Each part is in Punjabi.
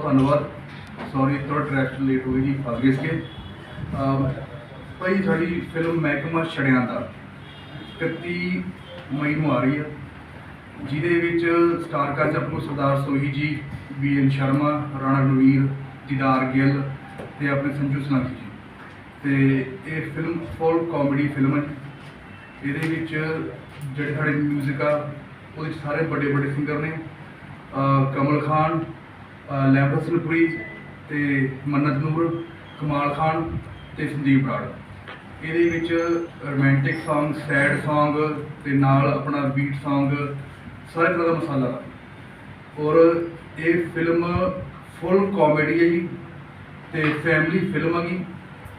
ਬਹੁਤ ਧੰਨਵਾਦ। ਸੌਰੀ ਥੋੜਾ ਟਰੈਕਟ ਲੇਟ ਹੋ ਗਈ ਜੀ ਫਸ ਗਏ ਸੀਗੇ। ਅਮ, ਭਾਈ ਸਾਡੀ ਫਿਲਮ ਮਹਿਕਮਾ ਛੜਿਆਂ ਦਾ 31 ਮਈ ਨੂੰ ਆ ਰਹੀ ਆ। ਜਿਹਦੇ ਵਿੱਚ ਸਟਾਰ ਕਾਸਟ ਆਪਣੇ ਸਰਦਾਰ ਸੋਹੀ ਜੀ, ਬੀ ਐਨ ਸ਼ਰਮਾ, ਰਾਣਾ ਰਣਵੀਰ, ਦੀਦਾਰ ਗਿੱਲ ਤੇ ਆਪਣੇ ਸੰਜੂ ਸਲਾਂਕੀ ਜੀ। ਤੇ ਇਹ ਫਿਲਮ ਫੁੱਲ ਕਾਮੇਡੀ ਫਿਲਮ ਹੈ ਇਹਦੇ ਵਿੱਚ ਜਿਹੜੇ ਸਾਡੇ ਮਿਊਜ਼ਿਕ ਆ, ਉਹਦੇ ਵਿੱਚ ਸਾਰੇ ਵੱਡੇ ਵੱਡੇ ਸਿੰਗਰ ਨੇ ਕਮਲ ਖਾਨ ਅਹ ਲੈਂਬਰ ਹਸਨਪੁਰੀ ਤੇ ਮੰਨਤ ਨੂਰ, ਕਮਾਲ ਖਾਨ ਤੇ ਸੰਦੀਪ ਬਰਾੜ ਇਹਦੇ ਵਿੱਚ ਰੋਮਾਂਟਿਕ Song, ਸੈਡ Song ਤੇ ਨਾਲ ਆਪਣਾ ਬੀਟ Song, ਸਾਰੇ ਤਰ੍ਹਾਂ ਦਾ ਮਸਾਲਾ। ਔਰ ਇਹ ਫਿਲਮ ਫੁੱਲ ਕਾਮੇਡੀ ਹੈ ਜੀ ਤੇ ਫੈਮਿਲੀ ਫਿਲਮ ਹੈਗੀ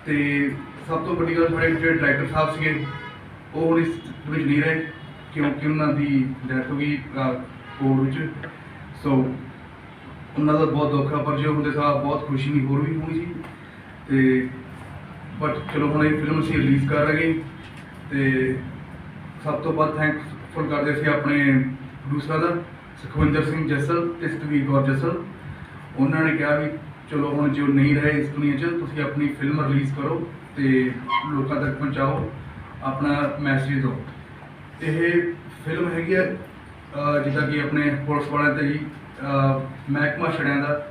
ਤੇ ਸਭ ਤੋਂ ਵੱਡੀ ਗੱਲ ਸਾਡੇ ਜਿਹੜੇ ਡਾਇਰੈਕਟਰ ਸਾਹਿਬ ਸੀਗੇ, ਉਹ ਹੁਣ ਇਸ ਵਿੱਚ ਨਹੀਂ ਰਹੇ ਕਿਉਂਕਿ ਉਹਨਾਂ ਦੀ ਡੈਥ ਹੋ ਗਈ ਕੋਰਟ ਵਿੱਚ। ਸੋ ਉਹਨਾਂ ਦਾ ਬਹੁਤ ਦੁੱਖ ਆ, ਪਰ ਜੇ ਹੁੰਦੇ ਸਾਹਿਬ ਬਹੁਤ ਖੁਸ਼ੀ ਨਹੀਂ, ਹੋਰ ਵੀ ਹੋਣੀ ਸੀ। ਤੇ ਬਟ ਚਲੋ ਹੁਣ ਇਹ ਫਿਲਮ ਅਸੀਂ ਰਿਲੀਜ਼ ਕਰ ਰਹੇ ਤੇ ਸਭ ਤੋਂ ਵੱਧ ਥੈਂਕਫੁਲ ਕਰਦੇ ਸੀ ਆਪਣੇ ਦੂਸਰਾ ਦਾ, ਸੁਖਵਿੰਦਰ ਸਿੰਘ ਜੱਸਲ ਤੇ ਸਤਵੀਰ ਕੌਰ ਜੱਸਲ। ਉਹਨਾਂ ਨੇ ਕਿਹਾ ਵੀ ਚਲੋ ਹੁਣ ਜੋ ਨਹੀਂ ਰਹੇ ਇਸ ਦੁਨੀਆ 'ਚ, ਤੁਸੀਂ ਆਪਣੀ ਫਿਲਮ ਰਿਲੀਜ਼ ਕਰੋ ਤੇ ਲੋਕਾਂ ਤੱਕ ਪਹੁੰਚਾਓ, ਆਪਣਾ ਮੈਸੇਜ ਦਿਓ। ਇਹ ਫਿਲਮ ਹੈਗੀ ਆ ਜਿੱਦਾਂ ਕਿ ਆਪਣੇ ਪੁਲਿਸ ਵਾਲਿਆਂ ਤੇ ਜੀ ਮਹਿਕਮਾ ਛੜਿਆਂ ਦਾ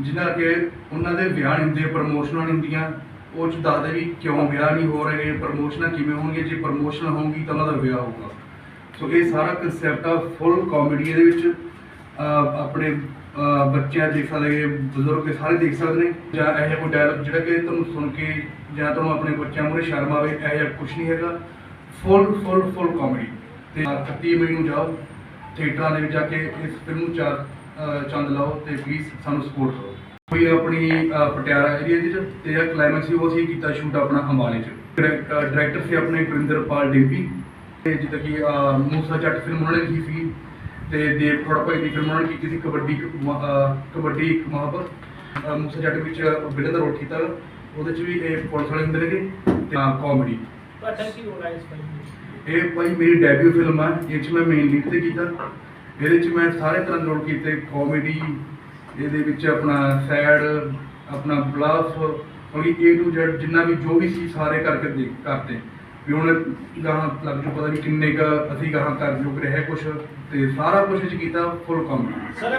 ਜਿਨ੍ਹਾਂ ਕਿ ਉਹਨਾਂ ਦੇ ਵਿਆਹ ਨਹੀਂ ਹੁੰਦੇ, ਪ੍ਰਮੋਸ਼ਨਾਂ ਨਹੀਂ ਹੁੰਦੀਆਂ, ਉਹ ਚ ਦੱਸਦੇ ਵੀ ਕਿਉਂ ਵਿਆਹ ਨਹੀਂ ਹੋ ਰਹੇ, ਪ੍ਰਮੋਸ਼ਨਾਂ ਕਿਵੇਂ ਹੋਣਗੀਆਂ, ਜੇ ਪ੍ਰਮੋਸ਼ਨ ਹੋਊਗੀ ਤਾਂ ਉਹਨਾਂ ਦਾ ਵਿਆਹ ਹੋਊਗਾ। ਸੋ ਇਹ ਸਾਰਾ ਕਨਸੈਪਟ ਆ ਫੁੱਲ ਕਾਮੇਡੀ ਦੇ ਵਿੱਚ ਆਪਣੇ ਬੱਚਿਆਂ ਦੇਖ ਸਕਦੇ ਬਜ਼ੁਰਗ ਇਹ ਸਾਰੇ ਦੇਖ ਸਕਦੇ ਨੇ, ਜਾਂ ਇਹ ਜਿਹਾ ਕੋਈ ਡਾਇਲੌਗ ਜਿਹੜਾ ਕਿ ਤੁਹਾਨੂੰ ਸੁਣ ਕੇ, ਜਾਂ ਤੁਹਾਨੂੰ ਆਪਣੇ ਬੱਚਿਆਂ ਮੂਹਰੇ ਸ਼ਰਮ ਆਵੇ, ਇਹ ਜਿਹਾ ਕੁਝ ਨਹੀਂ ਹੈਗਾ। ਫੁੱਲ ਫੁੱਲ ਫੁੱਲ ਕਾਮੇਡੀ ਤੇ 31 ਮਈ ਨੂੰ ਜਾਓ। ਥੀਏਟਰਾਂ ਦੇ ਵਿੱਚ ਜਾ ਕੇ ਇਸ ਫਿਲਮ ਨੂੰ ਚਾਰ ਅਹ ਚੰਦ ਲਾਓ ਤੇ ਪਲੀਜ਼ ਸਾਨੂੰ ਸਪੋਰਟ ਕਰੋ। ਕੋਈ ਆਪਣੀ ਅਹ, ਪਟਿਆਲਾ ਏਰੀਆ ਦੇ ਵਿੱਚ ਤੇ ਇਹ ਕਲਾਈਮੈਕਸ ਸੀ ਉਹ ਅਸੀਂ ਕੀਤਾ ਸ਼ੂਟ ਆਪਣਾ ਅੰਬਾਲੇ ਚ। ਡਾਇਰੈਕਟਰ ਸੀ ਆਪਣੇ ਗੁਰਿੰਦਰਪਾਲ ਡਿੰਪੀ ਤੇ ਜਿੱਦਾਂ ਕਿ ਅਹ, ਮੂਸਾ ਜੱਟ ਫਿਲਮ ਉਹਨਾਂ ਨੇ ਲਿਖੀ ਸੀ ਤੇ ਦੇਵ ਖੋੜਾ ਭਾਈ ਦੀ ਫਿਲਮ ਉਹਨਾਂ ਨੇ ਕੀਤੀ ਸੀ ਕਬੱਡੀ ਕ- ਮ- ਅਹ, ਕਬੱਡੀ ਮਹਾਬਤ ਅਹ, ਮੂਸਾ ਜੱਟ ਵਿੱਚ ਵਿਲਨ ਦਾ ਰੋਲ ਕੀਤਾ ਉਹਦੇ ਚ ਵੀ ਇਹ ਪੁਲਿਸ ਵਾਲੇ ਹੁੰਦੇ ਨੇਗੇ ਤੇ ਕਾਮੇਡੀ ਤੁਹਾਡਾ ਕੀ ਰੋਲ ਹੈ ਇਸ ਫਿਲਮ ਵਿੱਚ? ਇਹ ਭਾਈ ਮੇਰੀ ਡੈਬਿਊ ਫਿਲਮ ਆ ਇਹ 'ਚ ਮੈਂ ਮੇਨ ਲੀਡ ਤੇ ਕੀਤਾ। ਇਹਦੇ 'ਚ ਮੈਂ ਸਾਰੇ ਤਰ੍ਹਾਂ ਦੇ ਰੋਲ ਕੀਤੇ ਕਾਮੇਡੀ ਇਹਦੇ ਵਿੱਚ ਆਪਣਾ ਸੈਡ ਆਪਣਾ ਬਲਫ ਕੋਈ A to Z ਜਿੰਨਾ ਵੀ ਜੋ ਵੀ ਸੀ ਸਾਰੇ ਕਰਕੇ ਦੇ, ਕਰਤੇ। ਵੀ ਹੁਣ ਗਾਹਾਂ ਲੱਗ ਜੂ, ਪਤਾ ਵੀ ਕਿੰਨੇ ਕ ਅਸੀਂ ਗਾਹਾਂ ਕਰ ਜੋਗ ਰਿਹਾ ਕੁਛ ਤੇ ਸਾਰਾ ਕੁਝ ਵਿੱਚ ਕੀਤਾ ਫੁੱਲ ਕਾਮੇਡੀ